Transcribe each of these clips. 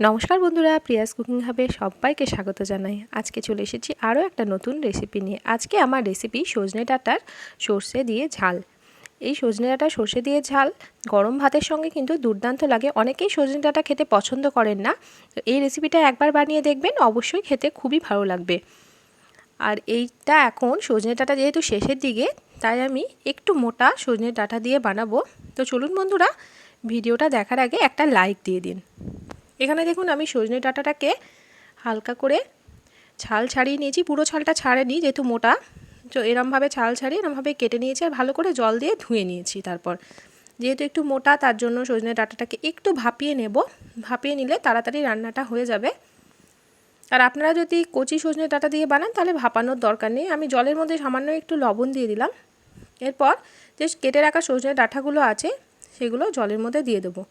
নমস্কার বন্ধুরা, Prius cooking হাবে সবাইকে স্বাগত জানাই। আজকে চলে এসেছি আরও একটা নতুন রেসিপি নিয়ে। আজকে আমার রেসিপি সজনে ডাঁটার সর্ষে দিয়ে ঝাল। এই সজনে ডাঁটা সর্ষে দিয়ে ঝাল গরম ভাতের সঙ্গে কিন্তু দুর্দান্ত লাগে। অনেকেই সজনে ডাঁটা খেতে পছন্দ করেন না। তো এই রেসিপিটা একবার বানিয়ে দেখবেন, অবশ্যই খেতে খুবই ভালো লাগবে। আর এইটা এখন সজনে ডাঁটা যেহেতু শেষের দিকে, তাই আমি একটু মোটা সজনে ডাঁটা দিয়ে বানাবো। তো চলুন বন্ধুরা, ভিডিওটা দেখার আগে একটা লাইক দিয়ে দিন। এখানে দেখুন আমি সজনে ডাঁটাটাকে হালকা করে ছাল ছাড়িয়ে নিয়েছি। পুরো ছালটা ছাড়েনি, যেহেতু মোটা। তো এরমভাবে ছাল ছাড়িয়ে এরমভাবে কেটে নিয়েছি আর ভালো করে জল দিয়ে ধুয়ে নিয়েছি তারপর। যেহেতু একটু মোটা, তার জন্য সজনে ডাঁটাটাকে একটু ভাপিয়ে নেব। ভাপিয়ে নিলে তাড়াতাড়ি রান্নাটা হয়ে যাবে। আর আপনারা যদি কচি সজনে ডাঁটা দিয়ে বানান, তাহলে ভাপানোর দরকার নেই। আমি জলের মধ্যে সামান্য একটু লবণ দিয়ে দিলাম। এরপর যে কেটে রাখা সজনে ডাঁটাগুলো আছে, সেগুলো জলের মধ্যে দিয়ে দেবো।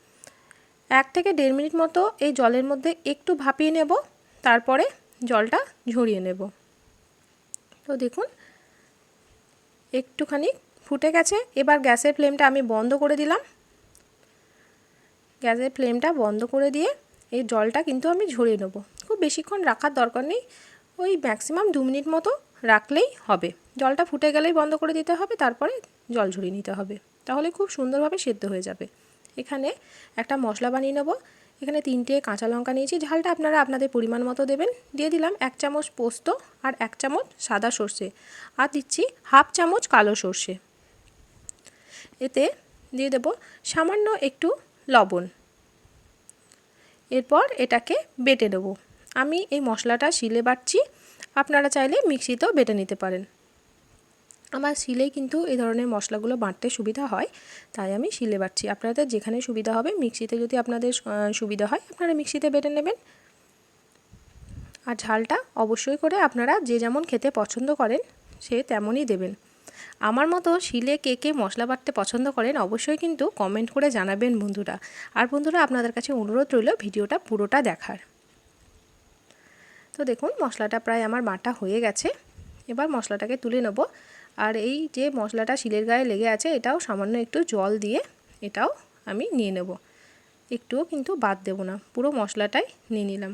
এক থেকে দেড় মিনিট মতো এই জলের মধ্যে একটু ভাপিয়ে নেব, তারপরে জলটা ঝরিয়ে নেব। তো দেখুন, একটুখানি ফুটে গেছে। এবার গ্যাসের ফ্লেমটা আমি বন্ধ করে দিলাম। গ্যাসের ফ্লেমটা বন্ধ করে দিয়ে এই জলটা কিন্তু আমি ঝরিয়ে নেব। খুব বেশিক্ষণ রাখার দরকার নেই। ওই ম্যাক্সিমাম দু মিনিট মতো রাখলেই হবে। জলটা ফুটে গেলেই বন্ধ করে দিতে হবে, তারপরে জল ঝরিয়ে নিতে হবে। তাহলে খুব সুন্দরভাবে সেদ্ধ হয়ে যাবে। এখানে একটা মশলা বানিয়ে নেব। এখানে তিনটে কাঁচা লঙ্কা নিয়েছি। ঝালটা আপনারা আপনাদের পরিমাণ মতো দেবেন। দিয়ে দিলাম এক চামচ পোস্ত আর এক চামচ সাদা সর্ষে। আর দিচ্ছি হাফ চামচ কালো সর্ষে। এতে দিয়ে দেব সামান্য একটু লবণ। এরপর এটাকে বেটে দেবো আমি এই মশলাটা শিলে বাটছি। আপনারা চাইলে মিক্সিতেও বেটে নিতে পারেন। আমার শিলেই কিন্তু এই ধরনের মশলাগুলো বাঁটতে সুবিধা হয়, তাই আমি শিলে বাটছি। আপনাদের যেখানে সুবিধা হবে, মিক্সিতে যদি আপনাদের সুবিধা হয়, আপনারা মিক্সিতে বেটে নেবেন। আর ঝালটা অবশ্যই করে আপনারা যে যেমন খেতে পছন্দ করেন, সে তেমনই দেবেন। আমার মতো শিলে কে কে মশলা বাটতে পছন্দ করেন, অবশ্যই কিন্তু কমেন্ট করে জানাবেন বন্ধুরা। আর বন্ধুরা, আপনাদের কাছে অনুরোধ রইল ভিডিওটা পুরোটা দেখার। তো দেখুন, মশলাটা প্রায় আমার বাটা হয়ে গেছে। এবার মশলাটাকে তুলে নেব। আর এই যে মশলাটা শিলের গায়ে লেগে আছে, এটাও সামান্য একটু জল দিয়ে এটাও আমি নিয়ে নেব। একটুও কিন্তু বাদ দেব না, পুরো মশলাটাই নিয়ে নিলাম।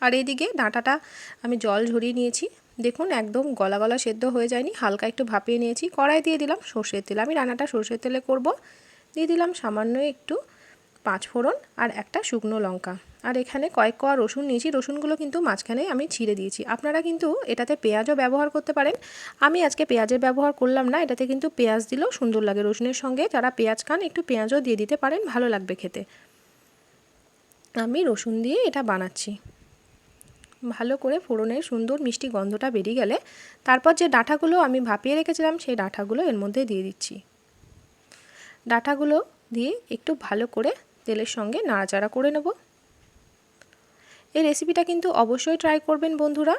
আর এইদিকে ডাঁটাটা আমি জল ঝরিয়ে নিয়েছি। দেখুন, একদম গলা গলা সেদ্ধ হয়ে যায়নি, হালকা একটু ভাপিয়ে নিয়েছি। কড়াই দিয়ে দিলাম সর্ষের তেল। আমি রান্নাটা সর্ষের তেলে করব। দিয়ে দিলাম সামান্য একটু পাঁচ ফোড়ন আর একটা শুকনো লঙ্কা। আর এখানে কয়েক কোয়া রসুন নিয়েছি। রসুনগুলো কিন্তু মাঝখানে আমি ছিঁড়ে দিয়েছি। আপনারা কিন্তু এটাতে পেঁয়াজও ব্যবহার করতে পারেন। আমি আজকে পেঁয়াজের ব্যবহার করলাম না, এটাতে কিন্তু পেঁয়াজ দিলেও সুন্দর লাগে রসুনের সঙ্গে। যারা পেঁয়াজ খান, একটু পেঁয়াজও দিয়ে দিতে পারেন, ভালো লাগবে খেতে। আমি রসুন দিয়ে এটা বানাচ্ছি। ভালো করে ফোড়নের সুন্দর মিষ্টি গন্ধটা বেরিয়ে গেলে তারপর যে ডাঁটাগুলো আমি ভাপিয়ে রেখেছিলাম, সেই ডাঁটাগুলো এর মধ্যে দিয়ে দিচ্ছি। ডাঁটাগুলো দিয়ে একটু ভালো করে তেলের সঙ্গে নাড়াচাড়া করে নেব। এই রেসিপিটা কিন্তু অবশ্যই ট্রাই করবেন বন্ধুরা।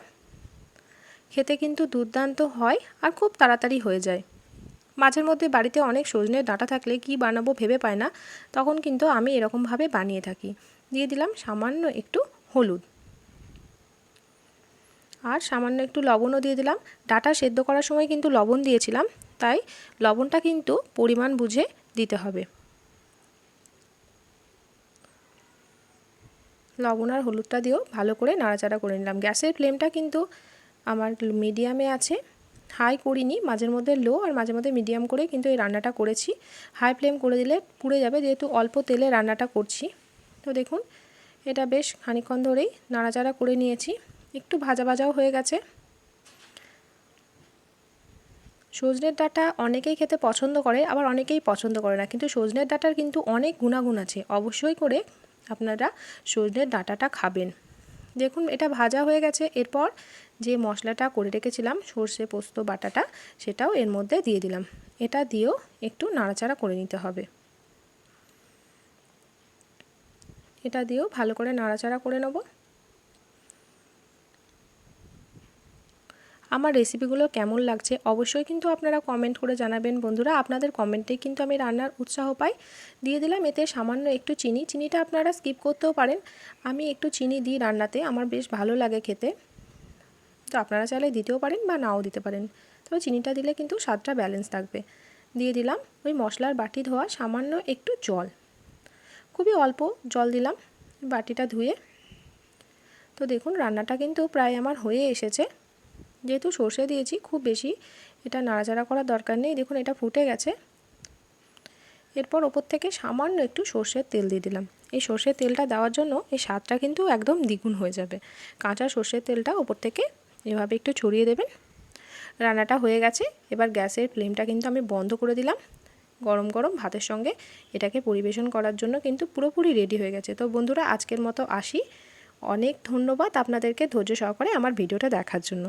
খেতে কিন্তু দুর্দান্ত হয় আর খুব তাড়াতাড়ি হয়ে যায়। মাঝের মধ্যে বাড়িতে অনেক সজনের ডাঁটা থাকলে কি বানাবো ভেবে পায় না, তখন কিন্তু আমি এরকমভাবে বানিয়ে থাকি। দিয়ে দিলাম সামান্য একটু হলুদ। আর সামান্য একটু লবণও দিয়ে দিলাম। ডাটা সেদ্ধ করার সময় কিন্তু লবণ দিয়েছিলাম, তাই লবণটা কিন্তু পরিমাণ বুঝে দিতে হবে। লবণ আর হলুদটা দিয়েও ভালো করে নাড়াচাড়া করে নিলাম। গ্যাসের ফ্লেমটা কিন্তু আমার মিডিয়ামে আছে। হাই করিনি, মাঝের মধ্যে লো আর মাঝে মধ্যে মিডিয়াম করে কিন্তু এই রান্নাটা করেছি। হাই ফ্লেম করে দিলে পুড়ে যাবে, যেহেতু অল্প তেলে রান্নাটা করছি। তো দেখুন, এটা বেশ খানিক্ষণ ধরেই নাড়াচাড়া করে নিয়েছি। একটু ভাজা ভাজাও হয়ে গেছে। সজনের ডাঁটা অনেকেই খেতে পছন্দ করে, আবার অনেকেই পছন্দ করে না। কিন্তু সজনের ডাঁটার কিন্তু অনেক গুণাগুণ আছে। অবশ্যই করে আপনারা সজনের ডাঁটাটা খাবেন। দেখুন, এটা ভাজা হয়ে গেছে। এরপর যে মশলাটা করে রেখেছিলাম, সর্ষে, পোস্ত, বাটাটা, সেটাও এর মধ্যে দিয়ে দিলাম। এটা দিয়েও একটু নাড়াচাড়া করে নিতে হবে। এটা দিয়েও ভালো করে নাড়াচাড়া করে নেব। আমার রেসিপিগুলো কেমন লাগছে অবশ্যই কিন্তু আপনারা কমেন্ট করে জানাবেন। বন্ধুরা, আপনাদের কমেন্টেই কিন্তু আমি রান্নার উৎসাহ পাই। দিয়ে দিলাম এতে সামান্য একটু চিনি। চিনিটা আপনারা স্কিপ করতেও পারেন। আমি একটু চিনি দিই রান্নাতে, আমার বেশ ভালো লাগে খেতে। তো আপনারা চাইলে দিতেও পারেন বা নাও দিতে পারেন। তবে চিনিটা দিলে কিন্তু স্বাদটা ব্যালেন্স থাকবে। দিয়ে দিলাম ওই মশলার বাটি ধোয়া সামান্য একটু জল। খুবই অল্প জল দিলাম বাটিটা ধুয়ে। তো দেখুন, রান্নাটা কিন্তু প্রায় আমার হয়ে এসেছে। যেহেতু সর্ষে দিয়েছি, খুব বেশি এটা নাড়াচাড়া করার দরকার নেই। দেখুন, এটা ফুটে গেছে। এরপর ওপর থেকে সামান্য একটু সর্ষের তেল দিয়ে দিলাম। এই সর্ষের তেলটা দেওয়ার জন্য এই স্বাদটা কিন্তু একদম দ্বিগুণ হয়ে যাবে। কাঁচা সর্ষের তেলটা ওপর থেকে এভাবে একটু ছড়িয়ে দেবেন। রান্নাটা হয়ে গেছে। এবার গ্যাসের ফ্লেমটা কিন্তু আমি বন্ধ করে দিলাম। গরম গরম ভাতের সঙ্গে এটাকে পরিবেশন করার জন্য কিন্তু পুরোপুরি রেডি হয়ে গেছে। তো বন্ধুরা, আজকের মতো আসি। অনেক ধন্যবাদ আপনাদেরকে ধৈর্য সহকারে আমার ভিডিওটা দেখার জন্য।